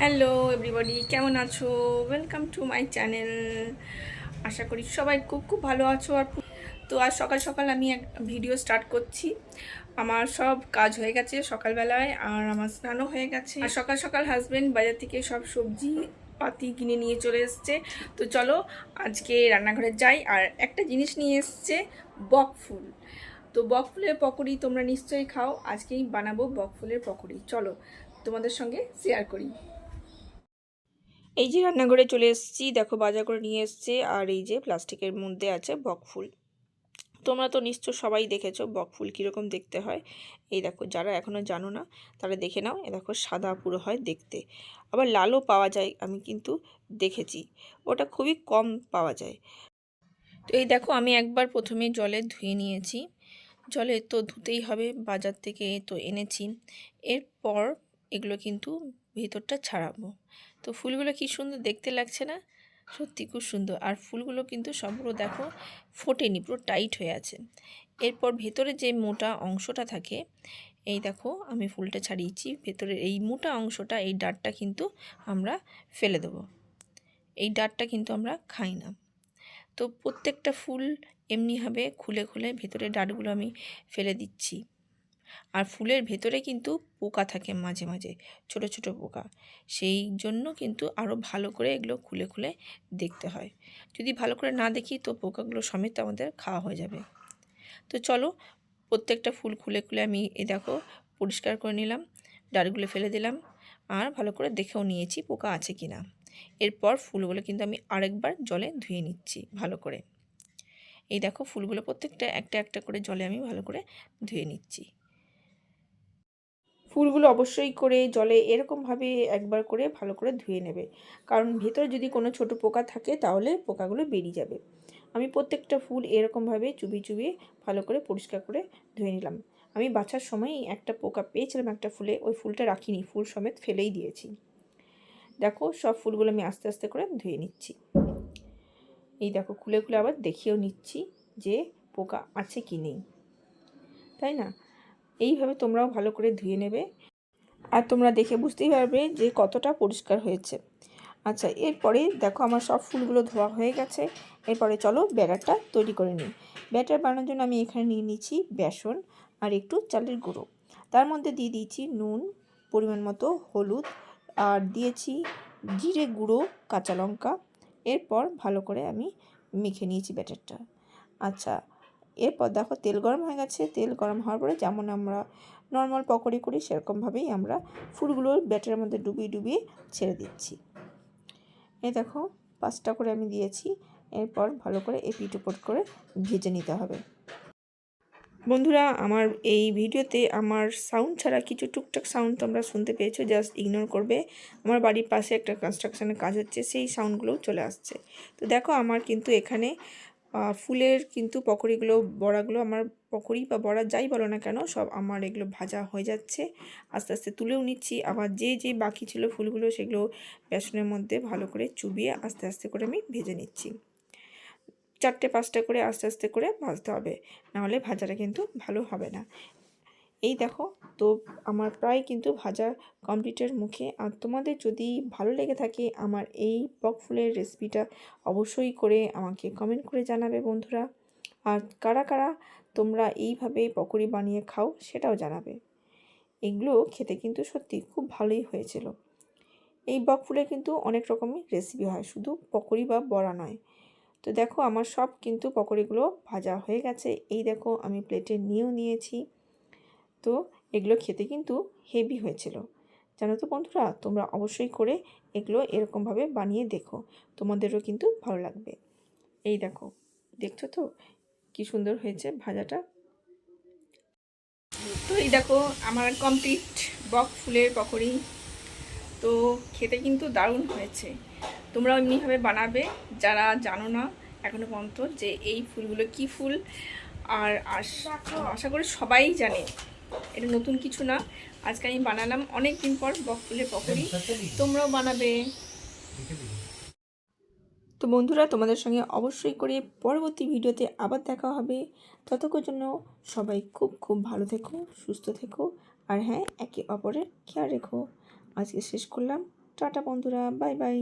Hello everybody কেমন আছো? Welcome to my channel আশা করি সবাই খুব খুব ভালো আছো আর তো আজ সকাল সকাল আমি এক ভিডিও স্টার্ট করছি। আমার সব কাজ হয়ে গেছে সকালবেলায় আর আমার স্নানও হয়ে গেছে। আর সকাল সকাল হাজব্যান্ড বাজার থেকে সব সবজি পাতি কিনে নিয়ে চলে এসছে। তো চলো আজকে রান্নাঘরে যাই আর একটা জিনিস নিয়ে এসছে, বক ফুল। তো বক ফুলের পকোড়ি তোমরা নিশ্চয়ই খাও। আজকেই বানাবো বক ফুলের পকোড়ি। চলো তোমাদের সঙ্গে শেয়ার করি। এই যে রান্নাঘরে চলে এসেছি, দেখো বাজার করে নিয়ে এসছে, আর এই যে প্লাস্টিকের মধ্যে আছে বকফুল তোমরা তো নিশ্চয় সবাই দেখেছ বকফুল কীরকম দেখতে হয়। এই দেখো, যারা এখনও জানো না, তারা দেখে নাও, এ দেখো সাদা পুরো হয় দেখতে। আবার লালও পাওয়া যায়, আমি কিন্তু দেখেছি। ওটা খুবই কম পাওয়া যায়। তো এই দেখো, আমি একবার প্রথমে জলে ধুয়ে নিয়েছি। জলে তো ধুতেই হবে, বাজার থেকে তো এনেছি। এরপর এগুলো কিন্তু ভেতরটা ছাড়াবো। তো ফুলগুলো কি সুন্দর দেখতে লাগছে না? সত্যি খুব সুন্দর। আর ফুলগুলো কিন্তু সবগুলো দেখো ফোটেনি, পুরো টাইট হয়ে আছে। এরপর ভেতরে যে মোটা অংশটা থাকে, এই দেখো আমি ফুলটা ছাড়িয়েছি। ভেতরের এই মোটা অংশটা, এই ডাটটা কিন্তু আমরা ফেলে দেবো। এই ডাটটা কিন্তু আমরা খাই না। তো প্রত্যেকটা ফুল এমনিভাবে খুলে খুলে ভেতরের ডাটগুলো আমি ফেলে দিচ্ছি। আর ফুলের ভেতরে কিন্তু পোকা থাকে মাঝে মাঝে, ছোট ছোট পোকা। সেই জন্য কিন্তু আরও ভালো করে এগুলো খুলে খুলে দেখতে হয়। যদি ভালো করে না দেখি, তো পোকাগুলো সমেত আমাদের খাওয়া হয়ে যাবে। তো চলো, প্রত্যেকটা ফুল খুলে খুলে আমি এ দেখো, পরিষ্কার করে নিলাম, ডালগুলো ফেলে দিলাম, আর ভালো করে দেখেও নিয়েছি পোকা আছে কি না এরপর ফুলগুলো কিন্তু আমি আরেকবার জলে ধুয়ে নিচ্ছি ভালো করে। এই দেখো, ফুলগুলো প্রত্যেকটা একটা একটা করে জলে আমি ভালো করে ধুয়ে নিচ্ছি। ফুলগুলো অবশ্যই করে জলে এরকমভাবে একবার করে ভালো করে ধুয়ে নেবে। কারণ ভেতরে যদি কোনো ছোট পোকা থাকে তাহলে পোকাগুলো বেরিয়ে যাবে। আমি প্রত্যেকটা ফুল এরকমভাবে চুবি চুবিয়ে ভালো করে পরিষ্কার করে ধুয়ে নিলাম। আমি বাছার সময় একটা পোকা পেয়েছিলাম একটা ফুলে, ওই ফুলটা রাখিনি, ফুল সমেত ফেলেই দিয়েছি। দেখো, সব ফুলগুলো আমি আস্তে আস্তে করে ধুয়ে নিচ্ছি। এই দেখো, খুলে খুলে আবার দেখিয়েও নিচ্ছি যে পোকা আছে কি নেই। তাই না? এইভাবে তোমরাও ভালো করে ধুয়ে নেবে। আর তোমরা দেখে বুঝতেই পারবে যে কতটা পরিষ্কার হয়েছে। আচ্ছা এরপরে দেখো আমার সব ফুলগুলো ধোয়া হয়ে গেছে। এরপরে চলো ব্যাটারটা তৈরি করে নিই। ব্যাটার বানানোর জন্য আমি এখানে নিয়ে নিচ্ছি বেসন আর একটু চালের গুঁড়ো। তার মধ্যে দিয়ে দিয়েছি নুন, পরিমাণ মতো হলুদ আর দিয়েছি জিরে গুঁড়ো, কাঁচা লঙ্কা। এরপর ভালো করে আমি মেখে নিয়েছি ব্যাটারটা। আচ্ছা এরপর দেখো তেল গরম হয়ে গেছে। তেল গরম হওয়ার পরে যেমন আমরা নর্মাল পকোড়ি করি, সেরকমভাবেই আমরা ফুলগুলো ব্যাটারের মধ্যে ডুবিয়ে ডুবিয়ে ছেড়ে দিচ্ছি। এই দেখো, পাঁচটা করে আমি দিয়েছি। এরপর ভালো করে এপিট উপট করে ভেজে নিতে হবে। বন্ধুরা, আমার এই ভিডিওতে আমার সাউন্ড ছাড়া কিছু টুকটাক সাউন্ড তোমরা শুনতে পেয়েছ জাস্ট ইগনোর করবে। আমার বাড়ির পাশে একটা কনস্ট্রাকশানের কাজ হচ্ছে, সেই সাউন্ডগুলোও চলে আসছে। তো দেখো, আমার কিন্তু এখানে ফুলের কিন্তু পকোড়িগুলো, বড়াগুলো আমার পকোড়ি বা বড়া যাই বলো না কেন, সব আমার এগুলো ভাজা হয়ে যাচ্ছে। আস্তে আস্তে তুলেও নিচ্ছি। আবার যে যে বাকি ছিল ফুলগুলো সেগুলো বেসনের মধ্যে ভালো করে চুবিয়ে আস্তে আস্তে করে আমি ভেজে নিচ্ছি। চারটে, পাঁচটা করে আস্তে আস্তে করে ভাজতে হবে। নাহলে ভাজাটা কিন্তু ভালো হবে না। এই দেখো, তো আমার প্রায় কিন্তু ভাজা কমপ্লিটের মুখে। আর তোমাদের যদি ভালো লেগে থাকে আমার এই বক ফুলের রেসিপিটা অবশ্যই করে আমাকে কমেন্ট করে জানাবে বন্ধুরা। আর কারা কারা তোমরা এইভাবে পকোড়ি বানিয়ে খাও সেটাও জানাবে। এগুলো খেতে কিন্তু সত্যি খুব ভালোই হয়েছিল। এই বক ফুলের কিন্তু অনেক রকমের রেসিপি হয়, শুধু পকোড়ি বা বড়া নয়। তো দেখো, আমার সব কিন্তু পকোড়িগুলো ভাজা হয়ে গেছে। এই দেখো, আমি প্লেটে নিয়েও নিয়েছি। তো এগুলো খেতে কিন্তু হেভি হয়েছিল। জানো তো বন্ধুরা, তোমরা অবশ্যই করে এগুলো এরকমভাবে বানিয়ে দেখো। তোমাদেরও কিন্তু ভালো লাগবে। এই দেখো, দেখছ তো কি সুন্দর হয়েছে ভাজাটা? তো এই দেখো, আমার কমপ্লিট বক ফুলের পকোড়ি। তো খেতে কিন্তু দারুণ হয়েছে। তোমরা এমনিভাবে বানাবে, যারা জানো না এখনও পর্যন্ত যে এই ফুলগুলো কি ফুল। আর আশা করি সবাই জানে এটা নতুন কিছু না। আজকে আমি বানালাম অনেক দিন পর বক ফুলের পকোড়ি। তোমরাও বানাবে। তো বন্ধুরা, তোমাদের সঙ্গে অবশ্যই করে পরবর্তী ভিডিওতে আবার দেখা হবে। ততক্ষণ জন্য সবাই খুব খুব ভালো থেকো, সুস্থ থেকো, আর হ্যাঁ একে অপরের খেয়াল রেখো। আজকে শেষ করলাম। টাটা বন্ধুরা, বাই বাই।